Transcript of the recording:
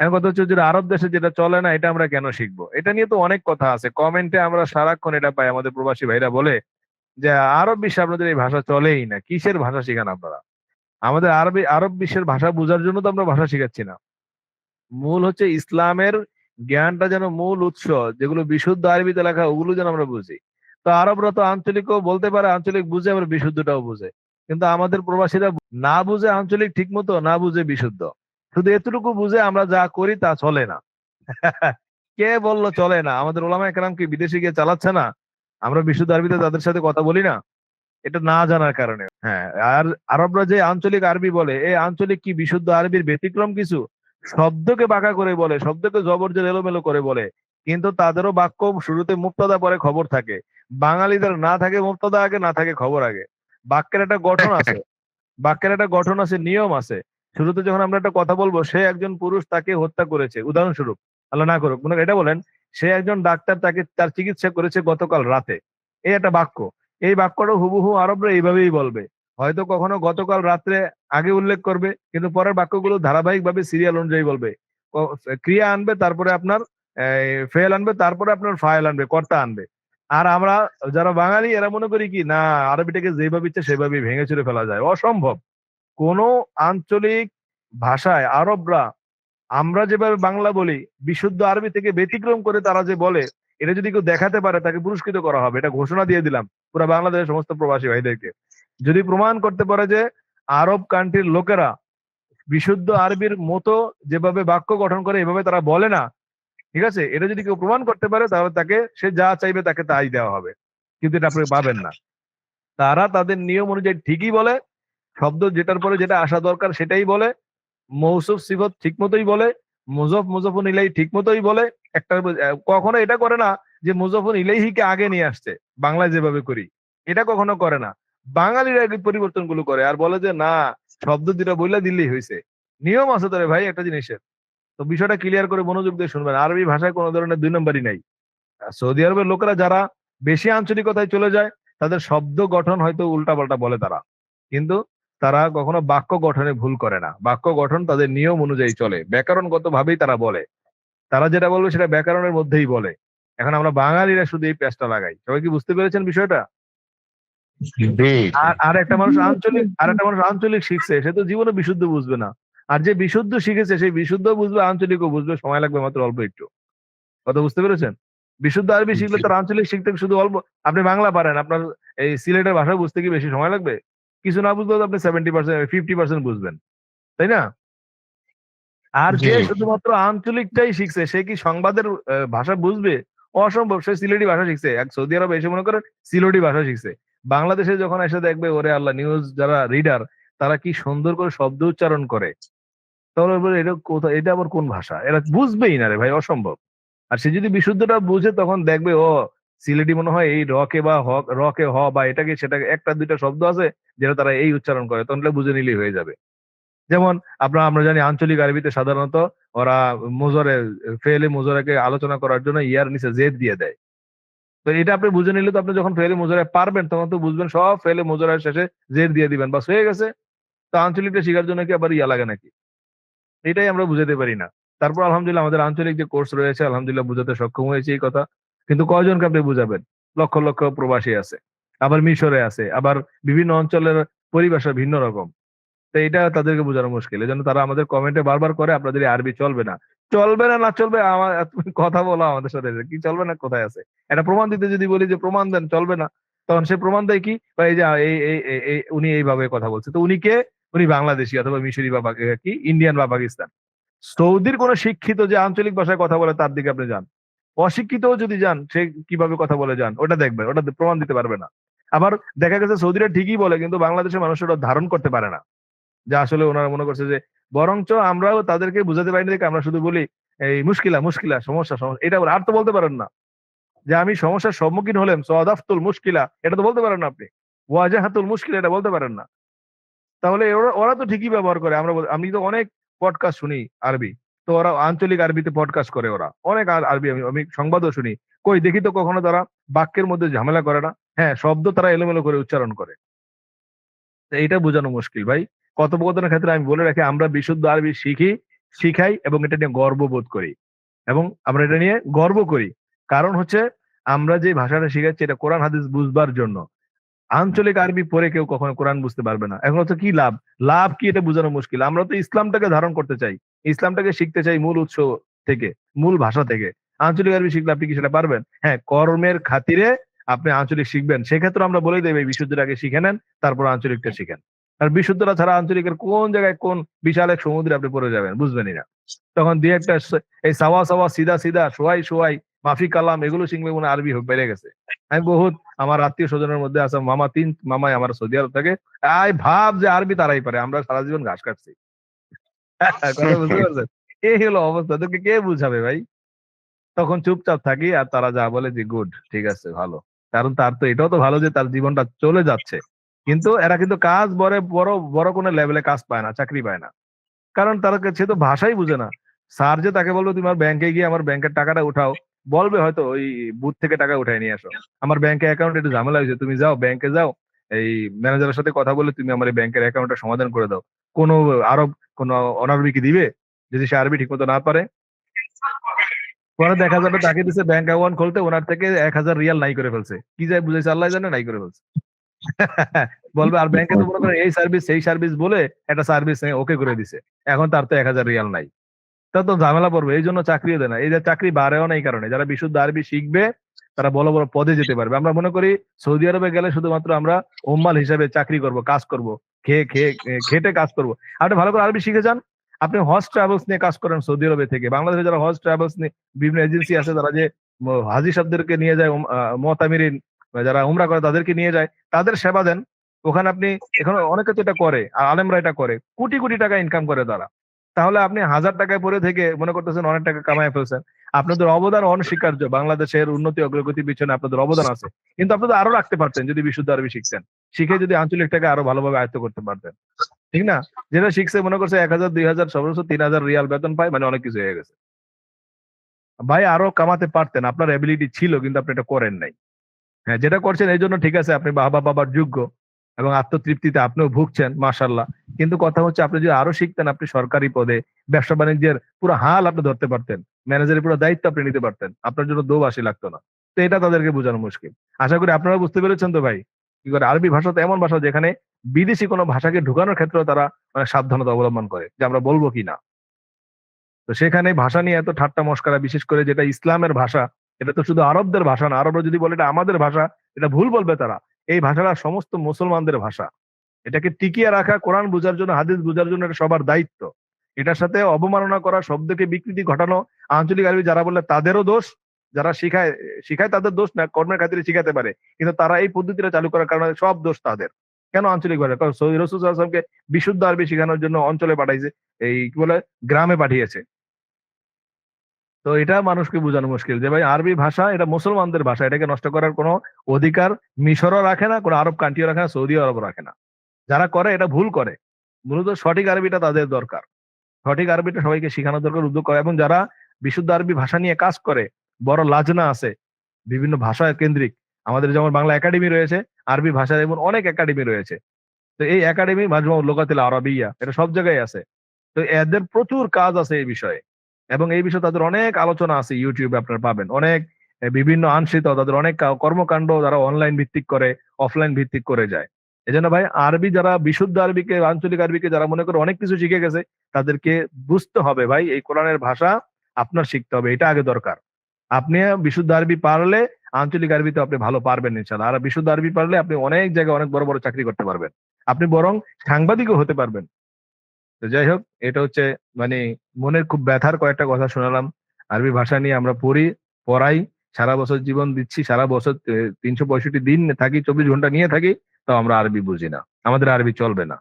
এখন কথা হচ্ছে যে আরব দেশে যেটা চলে না, এটা আমরা কেন শিখব? এটা নিয়ে তো অনেক কথা আছে। কমেন্টে আমরা সারাক্ষণ এটা পাই। আমাদের প্রবাসী ভাইরা বলে যে, আরব বিশ্বে আপনাদের এই ভাষা চলেই না। কিসের ভাষা শিখান আপনারা? আমাদের আরবি, আরব বিশ্বের ভাষা বোঝার জন্য তো আমরা ভাষা শিখাচ্ছি না। মূল হচ্ছে ইসলামের জ্ঞানটা যেন মূল উৎস, যেগুলো বিশুদ্ধ আরবিতে লেখা, ওগুলো যেন আমরা বুঝি। তো আরবরা তো আঞ্চলিকও বলতে পারে, আঞ্চলিক বুঝে, আবার বিশুদ্ধটাও বুঝে। কিন্তু আমাদের প্রবাসীরা না বুঝে আঞ্চলিক ঠিক মতো না বুঝে বিশুদ্ধ। শুধু এতটুকু বুঝে আমরা যা করি তা চলে না। কে বলল চলে না? আমাদের ওলামা একরাম কি বিদেশে গিয়ে চালাচ্ছে না? আমরা বিশুদ্ধ আরবিতে তাদের সাথে কথা বলি না? এটা না জানার কারণে। হ্যাঁ আর আরবরা যে আঞ্চলিক আরবি বলে এই আঞ্চলিক কি বিশুদ্ধ আরবির ব্যতিক্রম কিছু? শব্দকে বাঁকা করে বলে, শব্দকে জবরজের এলোমেলো করে বলে। কিন্তু তাদেরও বাক্য শুরুতে মুক্তদা পরে খবর থাকে। বাঙালিদের না থাকে মুক্তদা আগে, না থাকে খবর আগে। বাক্যের একটা গঠন আছে। বাক্যের একটা গঠন আছে, নিয়ম আছে। শুরুতে যখন আমরা একটা কথা বলব, সে একজন পুরুষ তাকে হত্যা করেছে। উদাহরণস্বরূপ, আল্লাহ না করুক, মনে এটা বলেন, সে একজন ডাক্তার তাকে তার চিকিৎসা করেছে গতকাল রাতে। এই একটা বাক্য। এই বাক্যটা হুবহু আরবরা এইভাবেই বলবে। হয়তো কখনো গতকাল রাত্রে আগে উল্লেখ করবে, কিন্তু পরের বাক্যগুলো ধারাবাহিকভাবে সিরিয়াল অনুযায়ী বলবে। ক্রিয়া আনবে, তারপরে আপনার ফেল আনবে, তারপরে আপনার ফাইল আনবে, কর্তা আনবে। আর আমরা যারা বাঙালি, এরা মনে করি কি, না, আরবিটাকে যেভাবে ইচ্ছে সেভাবেই ভেঙে চুরে ফেলা যায়। অসম্ভব। কোন আঞ্চলিক ভাষায় আরবরা, আমরা যেভাবে বাংলা বলি, বিশুদ্ধ আরবি থেকে ব্যতিক্রম করে তারা যে বলে, এটা যদি কেউ দেখাতে পারে, তাকে পুরস্কৃত করা হবে। এটা ঘোষণা দিয়ে দিলাম পুরো বাংলাদেশের সমস্ত প্রবাসী ভাইদেরকে। যদি প্রমাণ করতে পারে যে আরব কান্ট্রির লোকেরা বিশুদ্ধ আরবির মতো যেভাবে বাক্য গঠন করে, এভাবে তারা বলে না, ঠিক আছে? এটা যদি কেউ প্রমাণ করতে পারে, তাহলে তাকে, সে যা চাইবে তাকে তাই দেওয়া হবে। কিন্তু এটা আপনি পাবেন না। তারা তাদের নিয়ম অনুযায়ী ঠিকই বলে শব্দ যেটার পরে যেটা আসা দরকার সেটাই বলে, মৌসুফ সিফত ঠিক মতোই বলে, মুজফ মুজফুন ইলাই ঠিক মতোই বলে একটা কখনো এটা করে না যে মুজফুন ইলাইহিকে আগে নিয়ে আসছে, বাংলায় যেভাবে করি। এটা কখনো করে না। বাঙালিরা পরিবর্তনগুলো করে আর বলে যে, না, শব্দ দুটা বইলা দিলেই হয়েছে নিয়ম আছে তোরে ভাই একটা জিনিসের। তো বিষয়টা ক্লিয়ার করে মনোযোগ দিয়ে শুনবেন। আরবি ভাষায় কোনো ধরনের দুই নম্বরই নাই। সৌদি আরবের লোকেরা যারা বেশি আঞ্চলিকতায় চলে যায়, তাদের শব্দ গঠন হয়তো উল্টাপাল্টা বলে তারা। কিন্তু তারা কখনো বাক্য গঠনে ভুল করে না। বাক্য গঠন তাদের নিয়ম অনুযায়ী চলে। ব্যাকরণগত ভাবেই তারা বলে। তারা যেটা বলবে সেটা ব্যাকরণের মধ্যেই বলে। এখন আমরা বাঙালিরা শুধু এই প্যাচটা লাগাই। সবাই কি বুঝতে পেরেছেন বিষয়টা? আর আর একটা মানুষ আঞ্চলিক আর একটা মানুষ আঞ্চলিক শিখছে সে তো জীবনে বিশুদ্ধ বুঝবে না। আর যে বিশুদ্ধ শিখেছে সেই বিশুদ্ধ বুঝবে আঞ্চলিকও বুঝবে সময় লাগবে মাত্র অল্প একটু। কথা বুঝতে পেরেছেন? বিশুদ্ধ আরবি শিখলে তার আঞ্চলিক শিখতে শুধু অল্প আপনি বাংলা পারেন আপনার এই সিলেটের ভাষা বুঝতে কি বেশি সময় লাগবে? কিছু না বুঝলেও আপনি সেভেন্টি পার্সেন্ট ফিফটি পার্সেন্ট বুঝবেন তাই না? আর যে শুধুমাত্র আঞ্চলিকটাই শিখছে সে কি সংবাদের ভাষা বুঝবে? অসম্ভব সে সিলেটি ভাষা শিখছে। এক সৌদি আরব এসে মনে করেন সিলেটি ভাষা শিখছে। বাংলাদেশে যখন এসে দেখবে ওরে আল্লাহ নিউজ যারা রিডার তারা কি সুন্দর করে শব্দ উচ্চারণ করে? তাহলে এটা কোথায় এটা আবার কোন ভাষা? এরা বুঝবেই না রে ভাই অসম্ভব। আর সে যদি বিশুদ্ধটা বুঝে তখন দেখবে ও সিলেটি মনে হয় এই রকে বা হ, রকে হ বা এটাকে সেটাকে একটা দুইটা শব্দ আছে যেটা তারা এই উচ্চারণ করে, তখন বুঝে নিলেই হয়ে যাবে। যেমন আপনার, আমরা জানি আঞ্চলিক আরবিতে সাধারণত ওরা মোজরে, ফেলে মোজরাকে আলোচনা করার জন্য ইয়ার নিচে জেদ দিয়ে দেয়। তো এটা আপনি বুঝে নিলে তো আপনি যখন ফেলে মোজরায় পারবেন, তখন তো বুঝবেন সব ফেলে মোজরার শেষে জেদ দিয়ে দিবেন, বাস হয়ে গেছে। তো আঞ্চলিকটা শেখার জন্য কি আবার ইয়া লাগে নাকি? এটাই আমরা বুঝাতে পারি না। তারপর আলহামদুলিল্লাহ আমাদের আঞ্চলিক যে কোর্স রয়েছে, আলহামদুলিল্লাহ বুঝাতে সক্ষম হয়েছে এই কথা। কিন্তু কয়জনকে আপনি বুঝাবেন? লক্ষ লক্ষ প্রবাসী আছে, আবার মিশরে আছে, আবার বিভিন্ন অঞ্চলের পরিভাষা ভিন্ন রকম। তো এটা তাদেরকে বোঝানো মুশকিল। এই জন্য তারা আমাদের কমেন্টে বারবার করে, আপনাদের আরবি চলবে না। চলবে না না চলবে, আমার কথা বলো আমাদের সাথে কি চলবে না, কোথায় আছে? এটা প্রমাণ দিতে যদি বলি যে প্রমাণ দেন, চলবে না। তখন সে প্রমাণ দেয় কি? বা এই যে, এই উনি এইভাবে কথা বলছে। তো উনি কে? উনি বাংলাদেশি অথবা মিশরি বা কি? ইন্ডিয়ান বা পাকিস্তান। সৌদির কোন শিক্ষিত যে আঞ্চলিক ভাষায় কথা বলে, তার দিকে আপনি যান। অশিক্ষিতও যদি যান, সে কীভাবে কথা বলে যান? ওটা দেখবেন ওটা প্রমাণ দিতে পারবে না। আবার দেখা গেছে সৌদিরা ঠিকই বলে, কিন্তু বাংলাদেশের মানুষ ওটা ধারণ করতে পারে না। যা আসলে ওনারা মনে করছে যে, বরঞ্চ আমরাও তাদেরকে বুঝাতে পারিনি দেখে আমরা শুধু বলি, এই মুশকিলা মুশকিলা, সমস্যা সমস্যা। এটা আর তো বলতে পারেন না। যে আমি সমস্যার সম্মুখীন হলাম সদাফতুল মুশকিলা, এটা তো বলতে পারেন না আপনি। ওয়াজাহাতুল মুশকিলা, এটা বলতে পারেন না। তাহলে ওরা ওরা তো ঠিকই ব্যবহার করে, আমরা আমি তো অনেক পডকাস্ট শুনি আরবি। তো ওরা আঞ্চলিক আরবিতে পডকাস্ট করে ওরা। অনেক আর- আরবি আমি আমি সংবাদও শুনি। কই, দেখি তো কখনো তারা বাক্যের মধ্যে ঝামেলা করে না? হ্যাঁ শব্দ তারা এলোমেলো করে উচ্চারণ করে। তো এইটা বোঝানো মুশকিল ভাই। কথোপকথনের ক্ষেত্রে আমি বলে রাখি, আমরা বিশুদ্ধ আরবি শিখি, শিখাই এবং এটা নিয়ে গর্ববোধ করি। এবং আমরা এটা নিয়ে গর্ব করি। কারণ হচ্ছে, আমরা যে ভাষাটা শিখাচ্ছি, এটা কোরআন, হাদিস বুঝবার জন্য। আঞ্চলিক আরবি পড়ে কেউ কখনো কোরআন বুঝতে পারবে না। এখন হচ্ছে কি লাভ? লাভ কি এটা বোঝানো মুশকিল। আমরা তো ইসলামটাকে ধারণ করতে চাই। ইসলামটাকে শিখতে চাই মূল উৎস থেকে, মূল ভাষা থেকে। আঞ্চলিক আরবি শিখলে আপনি কি সেটা পারবেন? হ্যাঁ কর্মের খাতিরে আপনি আঞ্চলিক শিখবেন। সেক্ষেত্রে আমরা বলেই দেবে বিশুদ্ধের আগে শিখে নেন, তারপর আঞ্চলিকটা শিখেন আর বিশুদ্ধরা ছাড়া আঞ্চলিকের কোন জায়গায় কোন বিশাল এক সমুদ্রে আপনি পড়ে যাবেন, বুঝবেনই না। তখন দিয়ে একটা এই সাওয়া সাওয়া, সিধা সিধা, সোয়াই সোয়াই মাফি কালাম, এগুলো শিখবে মনে আরবি বেড়ে গেছে। আমি বহুত, আমার আত্মীয় স্বজনের মধ্যে আছে, মামা তিন, মামাই আমার সৌদি আরব থাকে। আই ভাব যে আরবি তারাই পারে, আমরা সারা জীবন ঘাস কাটছি। হলো অবস্থা। তোকে কে বুঝাবে ভাই? তখন চুপচাপ থাকি আর তারা যা বলে যে, গুড, ঠিক আছে, ভালো। কারণ তার তো এটাও তো ভালো যে, তার জীবনটা চলে যাচ্ছে। কিন্তু এরা কিন্তু কাজ বড় বড় বড় কোনো লেভেলে কাজ পায় না, চাকরি পায় না। কারণ তারা সে তো ভাষাই বুঝে না। স্যার যে তাকে বলব, তুমি আমার ব্যাংকে গিয়ে আমার ব্যাংকের টাকাটা উঠাও। বলবে হয়তো, ওই বুথ থেকে টাকা উঠাই নিয়ে আসো। আমার ব্যাংকে অ্যাকাউন্ট একটু ঝামেলা হয়েছে, তুমি যাও ব্যাংকে যাও। এই ম্যানেজারের সাথে কথা বলে তুমি আমার এই ব্যাংকের অ্যাকাউন্টটা সমাধান করে দাও। কোনো আরব কোনো অনারবি কি দিবে? যদি সে আরবি ঠিক মতো না পারে? পরে দেখা যাবে তাকে দিছে ব্যাংক অ্যাকাউন্ট খুলতে, ওনার থেকে এক হাজার রিয়াল নাই করে ফেলছে। কি যায় বুঝেছে আল্লাহ জানে, নাই করে ফেলছে। বলবে, আর ব্যাংকে তো মনে করেন এই সার্ভিস সেই সার্ভিস বলে একটা সার্ভিস ওকে করে দিছে। এখন তার তো এক হাজার রিয়াল নাই। তা তো ঝামেলা পড়বে, এই জন্য চাকরিও দেয় না। এই যে চাকরি বাড়েও না এই কারণে। যারা বিশুদ্ধ আরবি শিখবে, তারা বড় বড় পদে যেতে পারবে। আমরা মনে করি সৌদি আরবে গেলে শুধুমাত্র আমরা ওম্মাল হিসাবে চাকরি করব, কাজ করব, খেয়ে খেয়ে, খেটে কাজ করব। আপনি ভালো করে আরবি শিখে যান। আপনি হজ ট্রাভেলস নিয়ে কাজ করেন সৌদি আরবে থেকে। বাংলাদেশে যারা হজ ট্রাভেলস নিয়ে বিভিন্ন এজেন্সি আছে, তারা যে হাজি সাহেবদেরকে নিয়ে যায় মতামিরিন, যারা উমরা করে তাদেরকে নিয়ে যায়, তাদের সেবা দেন। ওখানে আপনি এখানে অনেকে তো এটা করে আর আলেমরা এটা করে। কোটি কোটি টাকা ইনকাম করে তারা। তাহলে আপনি হাজার টাকায় পরে থেকে মনে করতেছেন অনেক টাকা কামায় ফেলছেন। আপনাদের অবদান অনস্বীকার্য। বাংলাদেশের উন্নতি, অগ্রগতির পিছনে আপনাদের অবদান আছে। কিন্তু আপনাদের আরও রাখতে পারতেন যদি বিশুদ্ধ আরবি শিখতেন। শিখে যদি আঞ্চলিকটাকে আরও ভালোভাবে আয়ত্ত করতে পারতেন। ঠিক না? যেটা শিখছে মনে করছে এক হাজার, দুই হাজার, সর্বোচ্চ তিন হাজার রিয়াল বেতন পায় মানে অনেক কিছু হয়ে গেছে। ভাই, আরও কামাতে পারতেন। আপনার এবিলিটি ছিল, কিন্তু আপনি এটা করেন নাই। হ্যাঁ যেটা করছেন এই জন্য ঠিক আছে, আপনি বাবা বাবার যোগ্য। এবং আত্মতৃপ্তিতে আপনিও ভুগছেন মাশাল্লাহ কিন্তু কথা হচ্ছে, আপনি যদি আরও শিখতেন আপনি সরকারি পদে, ব্যবসা বাণিজ্যের পুরো হাল আপনি ধরতে পারতেন, ম্যানেজারের পুরো দায়িত্ব আপনি নিতে পারতেন, আপনার জন্য দো বাসি লাগতো না। তো এটা তাদেরকে বোঝানো মুশকিল। আশা করি আপনারা বুঝতে পেরেছেন তো ভাই? কি করে? আরবি ভাষা তো এমন ভাষা যেখানে বিদেশি কোনো ভাষাকে ঢুকানোর ক্ষেত্রে তারা অনেক সাবধানতা অবলম্বন করে, যে আমরা বলব কি না। তো সেখানে ভাষা নিয়ে এত ঠাট্টা মস্করা, বিশেষ করে যেটা ইসলামের ভাষা, এটা তো শুধু আরবদের ভাষা না, আরবরা যদি বলে এটা আমাদের ভাষা, এটা ভুল বলবে তারা। এই ভাষাটা সমস্ত মুসলমানদের ভাষা। এটাকে টিকিয়ে রাখা, কোরআন বোঝার জন্য, হাদিস বোঝার জন্য এটা সবার দায়িত্ব। এটার সাথে অবমাননা করা, শব্দকে বিকৃতি ঘটানো, আঞ্চলিক আরবি যারা বলে তাদেরও দোষ, যারা শিখায় শিখায় তাদের দোষ না, কর্মের খাতিরে শিখাতে পারে। কিন্তু তারা এই পদ্ধতিটা চালু করার কারণে সব দোষ তাদের। কেন আঞ্চলিক ভাষা? কারণ রসুল আসলামকে বিশুদ্ধ আরবি শেখানোর জন্য অঞ্চলে পাঠাইছে, এই কি বলে, গ্রামে পাঠিয়েছে। তো এটা মানুষকে বোঝানো মুশকিল যে ভাই আরবি ভাষা এটা মুসলমানদের ভাষা, এটাকে নষ্ট করার কোনো অধিকার মিশরও রাখে না, কোনো আরব কান্ট্রিও রাখে না, সৌদি আরব রাখে না। যারা করে এটা ভুল করে। মূলত সঠিক আরবিটা তাদের দরকার। সঠিক আরবিটা সবাইকে শেখানো দরকার উদ্যোগ করে। এবং যারা বিশুদ্ধ আরবি ভাষা নিয়ে কাজ করে, বড় লাজনা আছে, বিভিন্ন ভাষা কেন্দ্রিক, আমাদের যেমন বাংলা একাডেমি রয়েছে, আরবি ভাষার এমন অনেক একাডেমি রয়েছে। তো এই একাডেমি মাজমা লোকাতিল আরবিয়া, এটা সব জায়গায় আছে। তো এদের প্রচুর কাজ আছে এই বিষয়ে। এবং এই বিষয়ে তাদের অনেক আলোচনা আছে ইউটিউবে আপনারা পাবেন। অনেক বিভিন্ন আনসিত তাদের অনেক কর্মকাণ্ড যারা অনলাইন ভিত্তিক করে অফলাইন ভিত্তিক করে যায়। এজন্য ভাই, আরবি যারা, বিশুদ্ধ আরবিকে, আঞ্চলিক আরবিকে যারা মনে করে অনেক কিছু শিখে গেছে, তাদেরকে বুঝতে হবে ভাই, এই কোরআনের ভাষা আপনার শিখতে হবে, এটা আগে দরকার। আপনি বিশুদ্ধ আরবি পারলে, আঞ্চলিক আরবিতে আপনি ভালো পারবেন ইনশাল্লাহ আর বিশুদ্ধ আরবি পারলে আপনি অনেক জায়গায় অনেক বড় বড় চাকরি করতে পারবেন। আপনি বরং সাংবাদিকও হতে পারবেন। তো যাই হোক, এটা হচ্ছে মানে মনের খুব ব্যথার কয়েকটা কথা শোনালাম। আরবি ভাষা নিয়ে আমরা পড়ি, পড়াই, সারা বছর জীবন দিচ্ছি, সারা বছর তিনশো পঁয়ষট্টি দিন থাকি, চব্বিশ ঘণ্টা নিয়ে থাকি তো আমরা আরবি বুঝি না। আমাদের আরবি চলবে না।